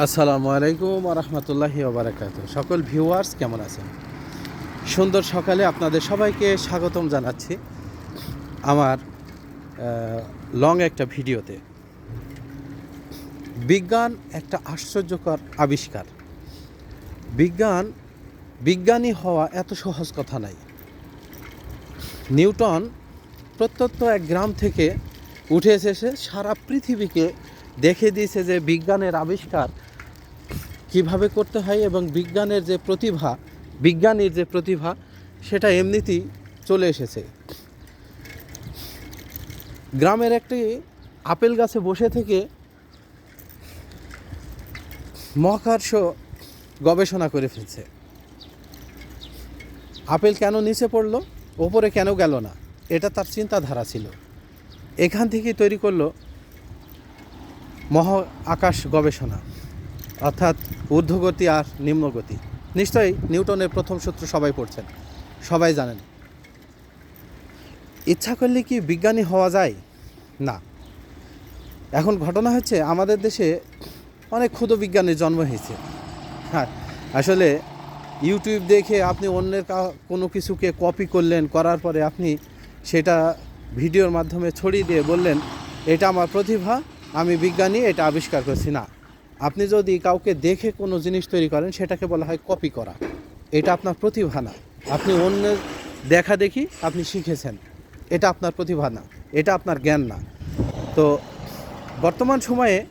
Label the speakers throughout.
Speaker 1: আসসালামু আলাইকুম রহমতুল্লাহি ওবরাকাত সকল ভিউয়ার্স, কেমন আছেন? সুন্দর সকালে আপনাদের সবাইকে স্বাগতম জানাচ্ছি আমার লং একটা ভিডিওতে। বিজ্ঞান একটা আশ্চর্যকর আবিষ্কার। বিজ্ঞান, বিজ্ঞানী হওয়া এত সহজ কথা নাই। নিউটন প্রত্যন্ত এক গ্রাম থেকে উঠে এসেছে, সারা পৃথিবীকে দেখে দিয়েছে যে বিজ্ঞানের আবিষ্কার কীভাবে করতে হয় এবং বিজ্ঞানের যে প্রতিভা, বিজ্ঞানীর যে প্রতিভা, সেটা এমনিতেই চলে এসেছে। গ্রামের একটি আপেল গাছে বসে থেকে মহাকর্ষ গবেষণা করে ফেলছে। আপেল কেন নিচে পড়ল, ওপরে কেন গেল না, এটা তার চিন্তাধারা ছিল। এখান থেকেই তৈরি করল মহা আকাশ গবেষণা। অর্থাৎ ঊর্ধ্বগতি আর নিম্নগতি। নিশ্চয়ই নিউটনের প্রথম সূত্র সবাই পড়ছেন। সবাই জানেন। ইচ্ছা করলে কি বিজ্ঞানী হওয়া যায়? না। এখন ঘটনা হচ্ছে আমাদের দেশে অনেক ক্ষুদ্র বিজ্ঞানের জন্ম হয়েছে। হ্যাঁ আসলে ইউটিউব দেখে আপনি অন্যের কোনো কিছুকে কপি করলেন, করার পরে আপনি সেটা ভিডিওর মাধ্যমে ছড়িয়ে দিয়ে বললেন, এটা আমার প্রতিভা, আমি বিজ্ঞানী, এটা আবিষ্কার করছি। না। আপনি যদি কাউকে দেখে কোনো জিনিস তৈরি করেন, সেটাকে বলা হয় কপি করা। এটা আপনার প্রতিভা না। আপনি অন্যের দেখা দেখি আপনি শিখেছেন। এটা আপনার প্রতিভা না। এটা আপনার জ্ঞান না। তো বর্তমান সময়ে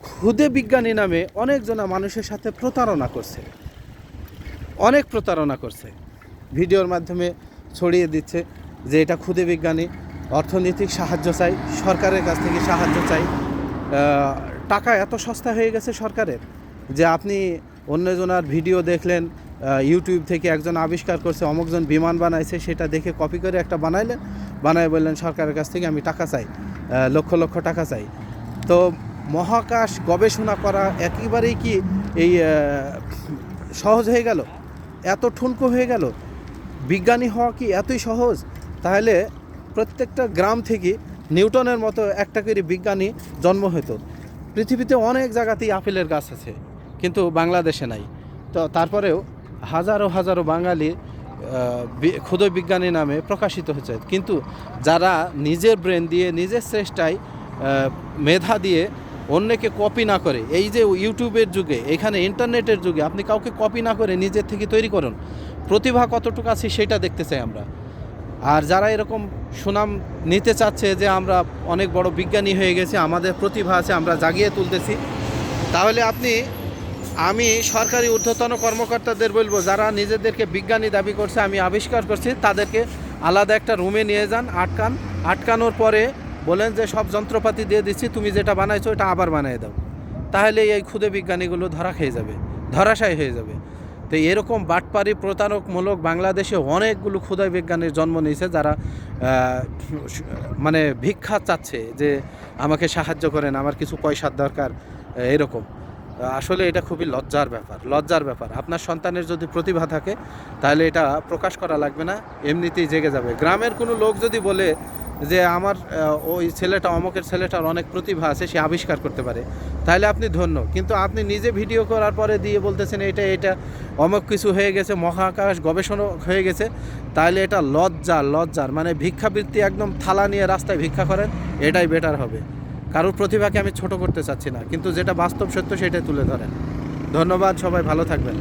Speaker 1: ক্ষুদে বিজ্ঞানী নামে অনেকজনা মানুষের সাথে প্রতারণা করছে। অনেক প্রতারণা করছে। ভিডিওর মাধ্যমে ছড়িয়ে দিচ্ছে যে এটা ক্ষুদে বিজ্ঞানী, অর্থনৈতিক সাহায্য চাই, সরকারের কাছ থেকে সাহায্য চাই টাকা এত সস্তা হয়ে গেছে সরকারের যে আপনি অন্যজনার ভিডিও দেখলেন ইউটিউব থেকে একজন আবিষ্কার করছে, অমুকজন বিমান বানাইছে, সেটা দেখে কপি করে একটা বানাইলেন, বানায় বললেন, সরকারের কাছ থেকে আমি টাকা চাই। লক্ষ লক্ষ টাকা চাই। তো মহাকাশ গবেষণা করা একেবারেই কি এই সহজ হয়ে গেল? এত ঠুনকো হয়ে গেল? বিজ্ঞানী হওয়া কি এতই সহজ? তাহলে প্রত্যেকটা গ্রাম থেকে নিউটনের মতো একটা করে বিজ্ঞানী জন্ম হতো। পৃথিবীতে অনেক জায়গাতেই আপেলের গাছ আছে, কিন্তু বাংলাদেশে নাই। তো তারপরেও হাজারো হাজারো বাঙালি ক্ষুদ্র বিজ্ঞানী নামে প্রকাশিত হচ্ছে কিন্তু যারা নিজের ব্রেন দিয়ে, নিজের চেষ্টায় মেধা দিয়ে অন্যকে কপি না করে, এই যে ইউটিউবের যুগে, এখানে ইন্টারনেটের যুগে, আপনি কাউকে কপি না করে নিজের থেকে তৈরি করুন। প্রতিভা কতটুকু আছে সেটা দেখতে চাই আমরা। আর যারা এরকম সুনাম নিতে চাচ্ছে যে আমরা অনেক বড় বিজ্ঞানী হয়ে গেছি, আমাদের প্রতিভা আছে, আমরা জাগিয়ে তুলতেছি, তাহলে আপনি, আমি সরকারি ঊর্ধ্বতন কর্মকর্তাদের বলব, যারা নিজেদেরকে বিজ্ঞানী দাবি করছে, আমি আবিষ্কার করছি, তাদেরকে আলাদা একটা রুমে নিয়ে যান, আটকান, আটকানোর পরে বলেন যে, সব যন্ত্রপাতি দিয়ে দিচ্ছি, তুমি যেটা বানাইছো এটা আবার বানিয়ে দাও। তাহলে এই ক্ষুদে বিজ্ঞানীগুলো ধরা খেয়ে যাবে, ধরাশায়ী হয়ে যাবে। তো এরকম বাটপারি প্রতারকমূলক বাংলাদেশে অনেকগুলো ক্ষুদা বিজ্ঞানীর জন্ম নিয়েছে যারা মানে ভিক্ষা চাচ্ছে যে আমাকে সাহায্য করেন, আমার কিছু পয়সার দরকার এরকম। আসলে এটা খুবই লজ্জার ব্যাপার লজ্জার ব্যাপার। আপনার সন্তানের যদি প্রতিভা থাকে, তাহলে এটা প্রকাশ করা লাগবে না, এমনিতেই জেগে যাবে। গ্রামের কোনো লোক যদি বলে যে আমার ওই ছেলেটা, অমকের ছেলেটার অনেক প্রতিভা আছে, সে আবিষ্কার করতে পারে। তাহলে আপনি ধন্য। কিন্তু আপনি নিজে ভিডিও করার পরে দিয়ে বলতেছেন এটা এটা অমক কিছু হয়ে গেছে, মহাকাশ গবেষণা হয়ে গেছে, তাহলে এটা লজ্জা লজ্জার। মানে ভিক্ষাবৃত্তি একদম থালা নিয়ে রাস্তায় ভিক্ষা করেন, এটাই বেটার হবে। কারোর প্রতিভাকে আমি ছোট করতে চাচ্ছি না, কিন্তু যেটা বাস্তব সত্য সেটাই তুলে ধরেন। ধন্যবাদ, সবাই ভালো থাকবেন।